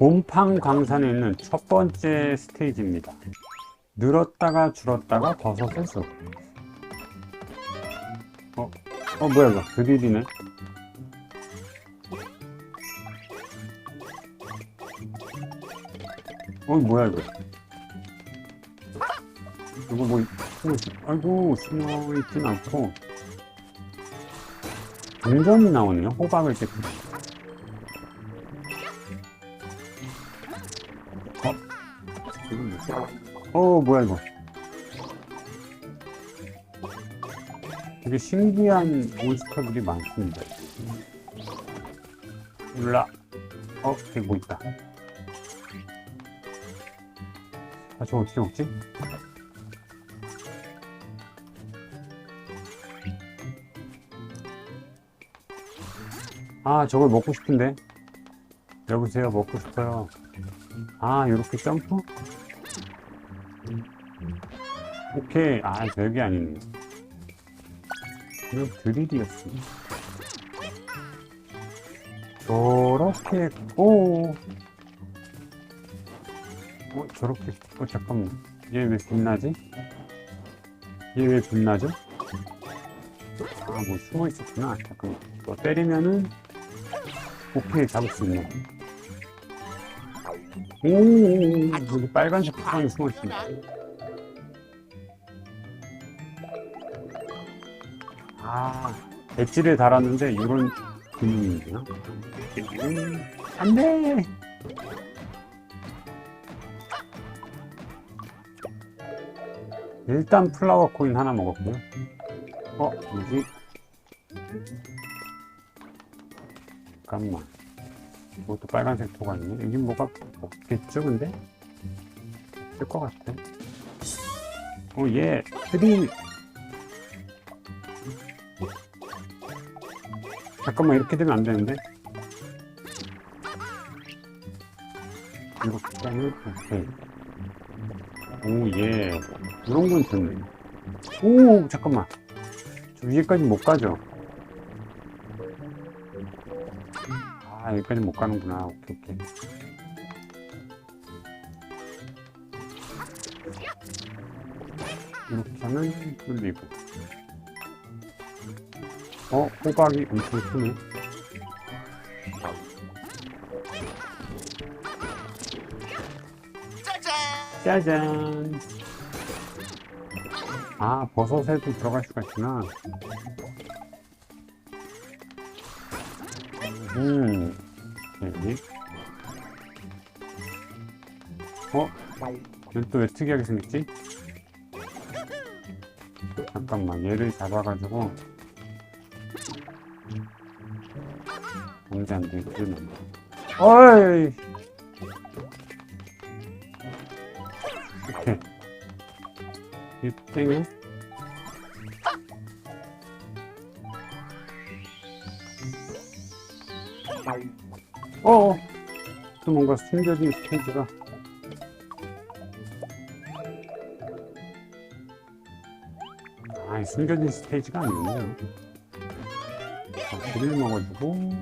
곰팡 광산에 있는 첫 번째 스테이지입니다. 늘었다가 줄었다가 버섯의 숲. 어, 어 뭐야 이거 드릴이네. 어 뭐야 이거? 이거 뭐. 아이고 숨어 있진 않고 동전이 나오네요. 호박을 이렇게 어, 뭐야, 이거. 되게 신기한 몬스터들이 많습니다. 올라. 어, 저기 뭐 있다. 아, 저거 어떻게 먹지? 아, 저걸 먹고 싶은데. 여보세요, 먹고 싶어요. 아, 이렇게 점프? 오케이. 아, 별게 아니네. 이거 드릴이었어. 저렇게, 오. 어, 저렇게, 어, 잠깐만. 얘 왜 빛나지? 얘 왜 빛나죠? 아, 뭐 숨어 있었구나. 잠깐만. 뭐 때리면은, 오케이, 잡을 수 있네. 오, 여기 빨간색 파란이 숨어 있습니다. 아, 엣지를 달았는데 이런 기능이구나. 음, 안 돼! 일단 플라워 코인 하나 먹었고요. 어, 뭐지? 잠깐만. 이것도 빨간색 있네. 여기 뭐가 없겠죠, 근데? 없을 것 같아. 어, 얘, 트림. 잠깐만, 이렇게 되면 안 되는데? 이렇게는, 오케이. 오, 예. 이런 건 좋네. 오, 잠깐만. 저 위에까지 못 가죠? 아, 여기까지 못 가는구나. 오케이, 오케이. 이렇게 하면 뚫리고. 어, 호박이 엄청 크네. 짜잔! 아, 버섯에도 들어갈 수가 있구나. 음, 여기. 어? 얘는 또왜 특이하게 생겼지? 잠깐만, 얘를 잡아가지고. 언제 안 돼, 그러면. 어이! 이렇게. 이땡이 어, 또 뭔가 숨겨진 스테이지가. 아, 숨겨진 스테이지가 아니군요. 자, 불을 먹어주고.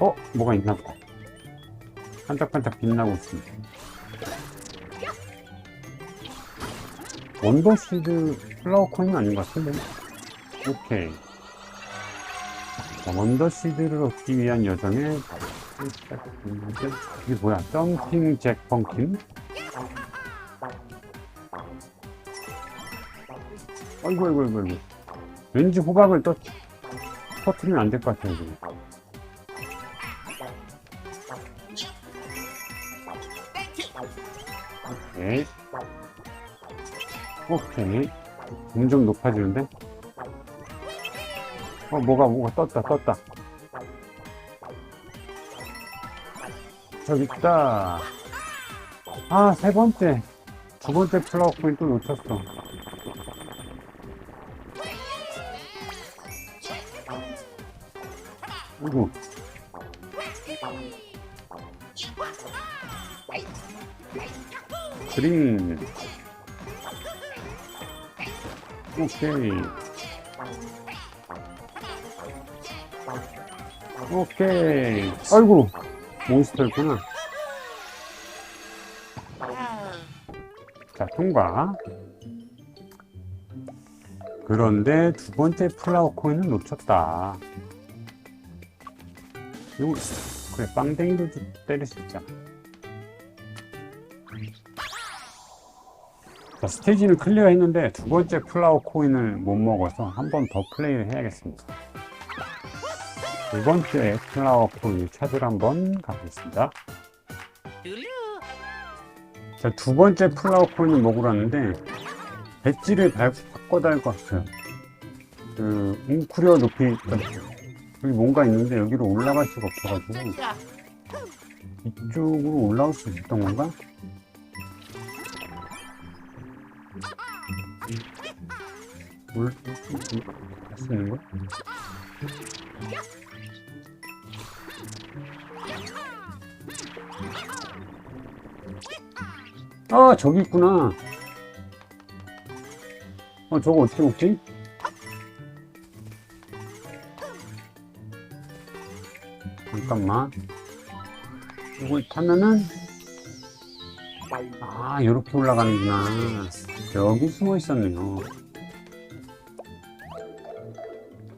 어, 뭐가 있나 보다. 반짝반짝 빛나고 있습니다. 원더시드 플라워 코인 아닌 것 같은데? 오케이. 자, 원더시드를 얻기 위한 여정에 이게 뭐야? 점핑 잭 펑킨? 아이고 아이고 아이고 왠지 호박을 또 터트리면 안 될 것 같아요 지금 오케이. 오케이 점점 높아지는데? 어 뭐가 뭐가 떴다 떴다. 저기 있다. 아 세 번째. 두 번째 플라워 코인 또 놓쳤어. 아이고 그림 오케이 오케이 아이고 몬스터 있구나. 자, 통과. 그런데 두 번째 플라워 코인을 놓쳤다. 이거, 그래, 빵댕이도 좀 때릴 수 있잖아. 자, 스테이지는 클리어 했는데 두 번째 플라워 코인을 못 먹어서 한 번 더 플레이를 해야겠습니다. 두 번째 플라워 코인 찾으러 한번 가보겠습니다. 자, 두 번째 플라워 코인을 먹으러 왔는데 배지를 밟고 바꿔 달고 왔어요. 그 웅크려 높이 여기 뭔가 있는데 여기로 올라갈 수가 없어가지고 이쪽으로 올라올 수 있었던 건가? 올, 할수 있는 거야? 아, 저기 있구나. 어, 저거 어떻게 먹지? 잠깐만. 이걸 타면은, 아, 이렇게 올라가는구나. 여기 숨어 있었네요.